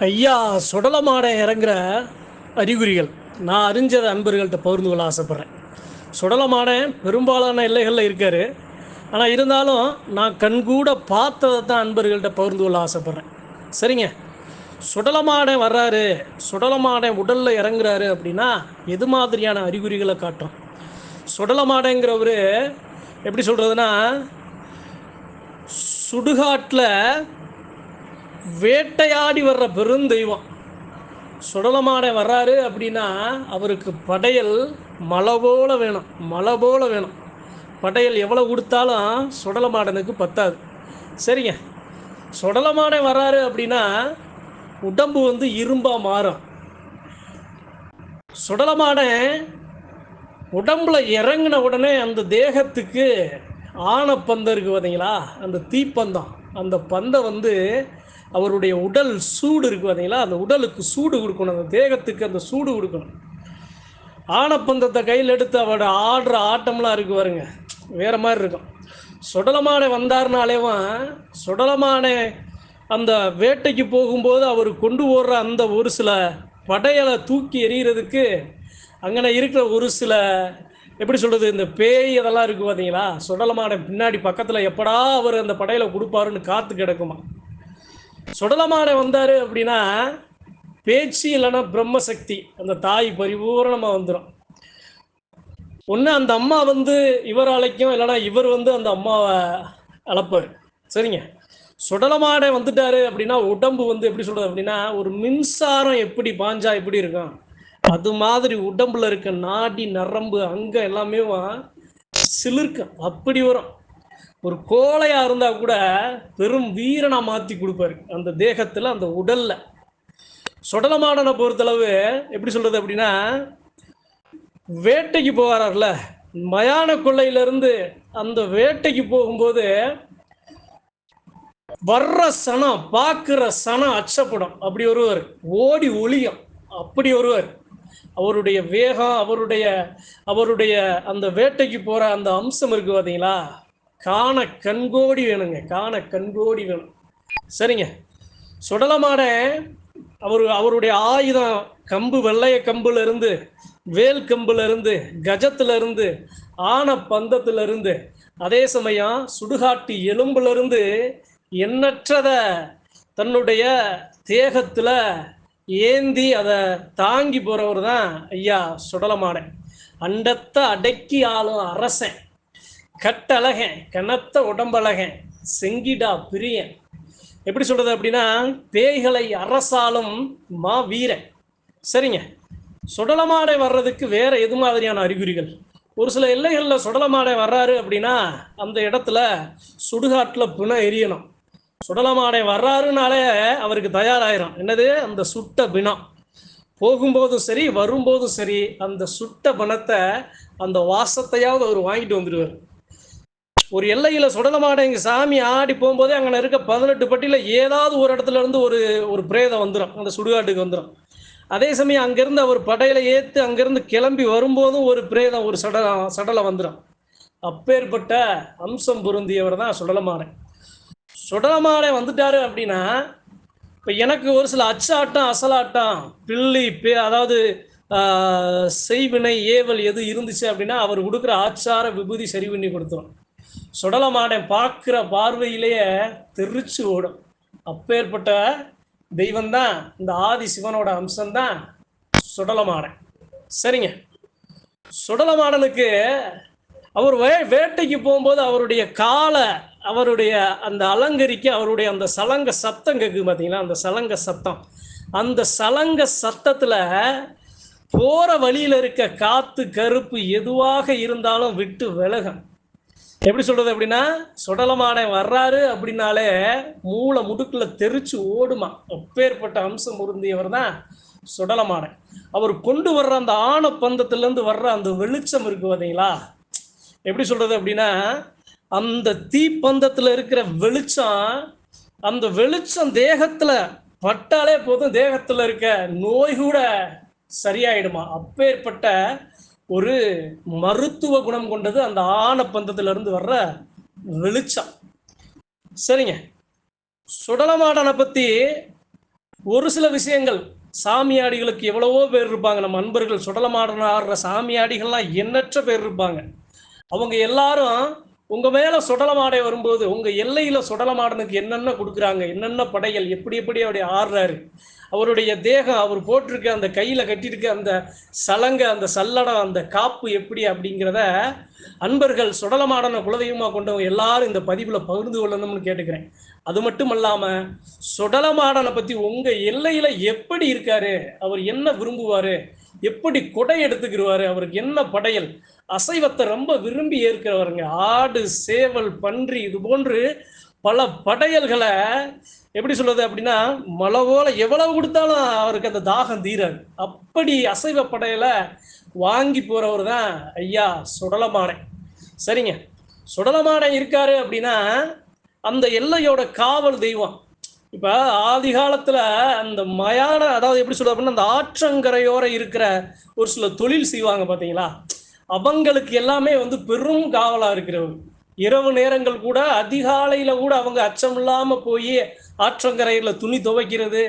ஐயா சுடலமாட இறங்குற அறிகுறிகள். நான் அறிஞ்சதை அன்பர்கள்ட்ட பகிர்ந்து கொள்ள ஆசைப்பட்றேன். சுடலமான பெரும்பாலான எல்லைகளில் இருக்கார். ஆனால் இருந்தாலும் நான் கண்கூட பார்த்ததை தான் அன்பர்கள்ட்ட பகிர்ந்து கொள்ள ஆசைப்பட்றேன். சரிங்க. சுடலமாடன் வர்றாரு. சுடலமாடன் உடலில் இறங்குறாரு அப்படின்னா எது மாதிரியான அறிகுறிகளை காட்டும்? சுடலமாடைங்கிறவர் எப்படி சொல்கிறதுனா சுடுகாட்டில் வேட்டையாடி வர்ற பெருந்தெய்வம். சுடலமாட வர்றாரு அப்படின்னா அவருக்கு படையல் மலை போல வேணும் மலை போல வேணும். படையல் எவ்வளோ கொடுத்தாலும் சுடலமாடனுக்கு பத்தாது. சரிங்க. சுடலமாட வர்றாரு அப்படின்னா உடம்பு வந்து இரும்பாக மாறும். சுடலமாடன் உடம்புல இறங்கின உடனே அந்த தேகத்துக்கு ஆணப்பந்தம் இருக்குது பார்த்தீங்களா அந்த தீப்பந்தம். அந்த பந்தம் வந்து அவருடைய உடல் சூடு இருக்குது பார்த்தீங்களா அந்த உடலுக்கு சூடு கொடுக்கணும். அந்த தேகத்துக்கு அந்த சூடு கொடுக்கணும். ஆனப்பந்தத்தை கையில் எடுத்து அவரோட ஆடுற ஆட்டம்லாம் இருக்கு பாருங்க. வேறு மாதிரி இருக்கும். சுடலமானை வந்தார்னாலேவும் சுடலமானை அந்த வேட்டைக்கு போகும்போது அவர் கொண்டு போடுற அந்த ஒரு சில படையலை தூக்கி எறிகிறதுக்கு அங்கே இருக்கிற ஒரு சில எப்படி சொல்கிறது இந்த பேய் அதெல்லாம் இருக்குது பார்த்தீங்களா சுடலமானை பின்னாடி பக்கத்தில் எப்படா அவர் அந்த படையலை கொடுப்பாருன்னு காற்று கிடக்குமா? சுடலமான வந்தார் அப்படின்னா பேச்சு இல்லைன்னா பிரம்மசக்தி. அந்த தாய் பரிபூரணமாக வந்துடும் ஒன்று அந்த அம்மா வந்து இவர் அழைக்கும் இல்லைன்னா இவர் வந்து அந்த அம்மாவை அழைப்பார். சரிங்க? சுடலமாடை வந்துட்டாரு அப்படின்னா உடம்பு வந்து எப்படி சொல்கிறது அப்படின்னா ஒரு மின்சாரம் எப்படி பாஞ்சா எப்படி இருக்கும்? அது மாதிரி உடம்புல இருக்க நாடி நரம்பு அங்கே எல்லாமே சிலிர்க்கும். அப்படி வரும். ஒரு கோழையா இருந்தா கூட பெரும் வீரனா மாத்தி கொடுப்பாரு. அந்த தேகத்துல அந்த உடல்ல. சுடலமாடனை பொறுத்தளவு எப்படி சொல்றது அப்படின்னா வேட்டைக்கு போகிறார்ல மயான கொள்ளையிலிருந்து அந்த வேட்டைக்கு போகும்போது வர்ற சனம் பார்க்குற சனம் அச்சப்படும். அப்படி ஒருவர் ஓடி ஒளியும். அப்படி ஒருவர் அவருடைய வேகம் அவருடைய அவருடைய அந்த வேட்டைக்கு போகிற அந்த அம்சம் இருக்கு பார்த்தீங்களா காண கண்கோடி வேணுங்க காண கண்கோடி வேணும். சரிங்க. சுடலமாட அவர் அவருடைய ஆயுதம் கம்பு வெள்ளைய கம்புல இருந்து வேல் கம்புல இருந்து கஜத்துல இருந்து ஆன பந்தத்துல இருந்து அதே சமயம் சுடுகாட்டு எலும்புல இருந்து எண்ணற்றத தன்னுடைய தேகத்துல ஏந்தி அதை தாங்கி போறவர் தான் ஐயா சுடலமாடன் அண்டத்தை அடக்கி ஆளும் அரசன். கட்டழகன் கனத்த உடம்பழகன் செங்கிடா பிரியன். எப்படி சொல்றது அப்படின்னா பேய்களை அரசாலும் மா வீரன். சரிங்க. சுடலமாடை வர்றதுக்கு வேற எது மாதிரியான அறிகுறிகள்? ஒரு சில எல்லைகளில் சுடலமாடை வர்றாரு அப்படின்னா அந்த இடத்துல சுடுகாட்டில் பிணம் எரியணும். சுடலமாடை வர்றாருனாலே அவருக்கு தயாராயிரும். என்னது? அந்த சுட்ட பிணம். போகும்போதும் சரி வரும்போதும் சரி அந்த சுட்ட பணத்தை அந்த வாசத்தையாவது அவர் வாங்கிட்டு வந்துடுவார். ஒரு எல்லையில் சுடலமாட இங்கே சாமி ஆடி போகும்போதே அங்கே இருக்க பதினெட்டு பட்டியில் ஏதாவது ஒரு இடத்துல இருந்து ஒரு ஒரு பிரேதம் வந்துடும் அந்த சுடுகாட்டுக்கு வந்துடும் அதே சமயம் அங்கேருந்து அவர் படையில ஏற்று அங்கேருந்து கிளம்பி வரும்போதும் ஒரு பிரேதம் ஒரு சட சடலை வந்துடும் அப்பேற்பட்ட அம்சம் பொருந்தியவர் தான் சுடலமாடை சுடலமாடை வந்துட்டாரு அப்படின்னா இப்போ எனக்கு ஒரு சில அச்சாட்டம் அசலாட்டம் பில்லி பே அதாவது செய்வினை ஏவல் எது இருந்துச்சு அப்படின்னா அவர் கொடுக்குற ஆச்சார விபூதி சரி பண்ணி கொடுத்துரும். சுடலமாடன் பார்க்குற பார்வையிலேயே தெரிச்சு ஓடும். அப்பேற்பட்ட தெய்வந்தான் இந்த ஆதி சிவனோட அம்சம்தான் சுடலமாடன். சரிங்க. சுடலமாடனுக்கு அவர் வே வேட்டைக்கு போகும்போது அவருடைய காலை அவருடைய அந்த அலங்கரிக்க அவருடைய அந்த சலங்க சத்தம் கேட்குது பார்த்தீங்களா? அந்த சலங்க சத்தம். அந்த சலங்க சத்தத்தில் போகிற வழியில் இருக்க காற்று கருப்பு எதுவாக இருந்தாலும் விட்டு விலகும். எப்படி சொல்றது அப்படின்னா சுடலமான வர்றாரு அப்படின்னாலே மூளை முடுக்குல தெரிச்சு ஓடுமா. அப்பேற்பட்ட அம்சம் உருந்தியவர் தான் சுடலமான அவர் கொண்டு வர்ற அந்த ஆண பந்தத்திலேருந்து வர்ற அந்த வெளிச்சம் இருக்கு பார்த்தீங்களா எப்படி சொல்றது அப்படின்னா அந்த தீப்பந்தத்தில் இருக்கிற வெளிச்சம் அந்த வெளிச்சம் தேகத்துல பட்டாலே போதும். தேகத்துல இருக்க நோய் கூட சரியாயிடுமா. அப்பேற்பட்ட ஒரு மருத்துவ குணம் கொண்டது அந்த ஆணப்பந்தத்துல இருந்து வர்ற வெளிச்சம். சரிங்க. சுடலமாடனை பத்தி ஒரு சில விஷயங்கள். சாமியாடிகளுக்கு எவ்வளவோ பேர் இருப்பாங்க. நம்ம அன்பர்கள் சுடலமாடன் ஆடுற சாமியாடிகள்லாம் எண்ணற்ற பேர் இருப்பாங்க. அவங்க எல்லாரும் உங்க மேல சுடலமாடை வரும்போது உங்க எல்லையில சுடலமாடனுக்கு என்னென்ன கொடுக்குறாங்க? என்னென்ன படைகள்? எப்படி எப்படி அப்படி ஆடுறாரு. அவருடைய தேகம் அவர் போட்டிருக்க அந்த கையில் கட்டியிருக்க அந்த சலங்க அந்த சல்லடம் அந்த காப்பு எப்படி அப்படிங்கிறத அன்பர்கள் சுடலமாடனை குலதெய்வமாக கொண்டவங்க எல்லாரும் இந்த பதிவில் பகிர்ந்து கொள்ளணும்னு கேட்டுக்கிறேன். அது மட்டும் இல்லாமல் சுடலமாடனை பற்றி உங்கள் எல்லையில் எப்படி இருக்காரு? அவர் என்ன விரும்புவார்? எப்படி கொடை எடுத்துக்கிடுவார் அவருக்கு என்ன படையல்? அசைவத்தை ரொம்ப விரும்பி ஏற்கிறவருங்க. ஆடு சேவல் பன்றி இது போன்று பல படையல்களை எப்படி சொல்றது அப்படின்னா மலவோல எவ்வளவு கொடுத்தாலும் அவருக்கு அந்த தாகம் தீராது. அப்படி அசைவ படையலை வாங்கி போறவர் தான் ஐயா சுடலமாடை சரிங்க. சுடலமாடை இருக்காரு அப்படின்னா அந்த எல்லையோட காவல் தெய்வம். இப்போ ஆதி காலத்தில் அந்த மயான அதாவது எப்படி சொல்றது அப்படின்னா அந்த ஆற்றங்கரையோர இருக்கிற ஒரு சில தொழில் செய்வாங்க பார்த்தீங்களா அவங்களுக்கு எல்லாமே வந்து பெரும் காவலாக இருக்கிறவங்க இரவு நேரங்கள் கூட அதிகாலையில கூட அவங்க அச்சம் இல்லாம போய் ஆற்றங்கரையில துணி துவைக்கிறது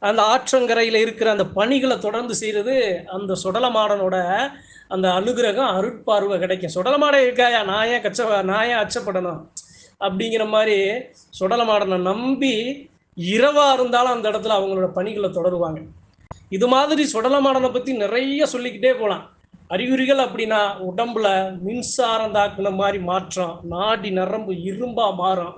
அந்த ஆற்றங்கரையில இருக்கிற அந்த பணிகளை தொடர்ந்து செய்யறது அந்த சுடலமாடனோட அந்த அனுகிரகம் அருட்பார்வை கிடைக்கும். சுடலமாடன் இருக்காயா? நான் ஏன் கச்ச நான் ஏன் அச்சப்படணும்? அப்படிங்கிற மாதிரி சுடலமாடனை நம்பி இரவாக இருந்தாலும் அந்த இடத்துல அவங்களோட பணிகளை தொடருவாங்க. இது மாதிரி சுடலமாடனை பற்றி நிறைய சொல்லிக்கிட்டே போகலாம் அறிகுறிகள் அப்படின்னா உடம்புல மின்சாரம் தாக்குன மாதிரி மாற்றம் நாடி நரம்பு இரும்பா மாறும்.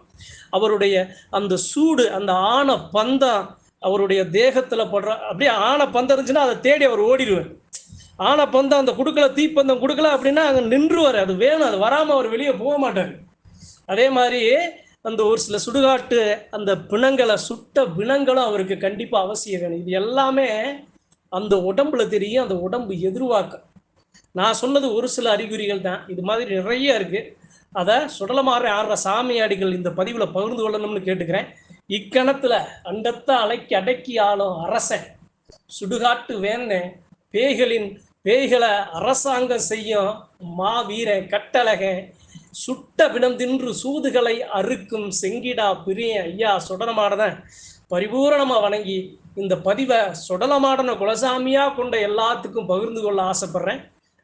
அவருடைய அந்த சூடு அந்த ஆணை பந்தம் அவருடைய தேகத்துல படுற அப்படியே ஆணை பந்தம் இருந்துச்சுன்னா அதை தேடி அவர் ஓடிடுவார். ஆன பந்தம் அந்த குடுக்கல தீப்பந்தம் கொடுக்கல அப்படின்னா அங்கே நின்றுவார். அது வேணும் அது வராமல் அவர் வெளியே போக மாட்டார். அதே மாதிரி அந்த ஒரு சில சுடுகாட்டு அந்த பிணங்களை சுட்ட பிணங்களும் அவருக்கு கண்டிப்பாக அவசியம் வேணும். இது எல்லாமே அந்த உடம்புல தெரியும் அந்த உடம்பு எதிர்வாக்கம் நான் சொன்னது ஒரு சில அறிகுறிகள் தான். இது மாதிரி நிறைய இருக்கு. அதை சுடலமாற ஆடுற சாமியாடிகள் இந்த பதிவில் பகிர்ந்து கொள்ளணும்னு கேட்டுக்கிறேன். இக்கணத்துல அண்டத்தை அலைக்கி அடக்கி ஆளும் அரசன் சுடுகாட்டு வேணே பேய்களின் பேய்களை அரசாங்கம் செய்யும் மாவீரன் கட்டழகன் சுட்ட பிணம் தின்று சூதுகளை அறுக்கும் செங்கிடா பிரிய ஐயா சுடலமாடன பரிபூரணமா வணங்கி இந்த பதிவை சுடலமாடன குலசாமியா கொண்ட எல்லாத்துக்கும் பகிர்ந்து கொள்ள ஆசைப்படுறேன்.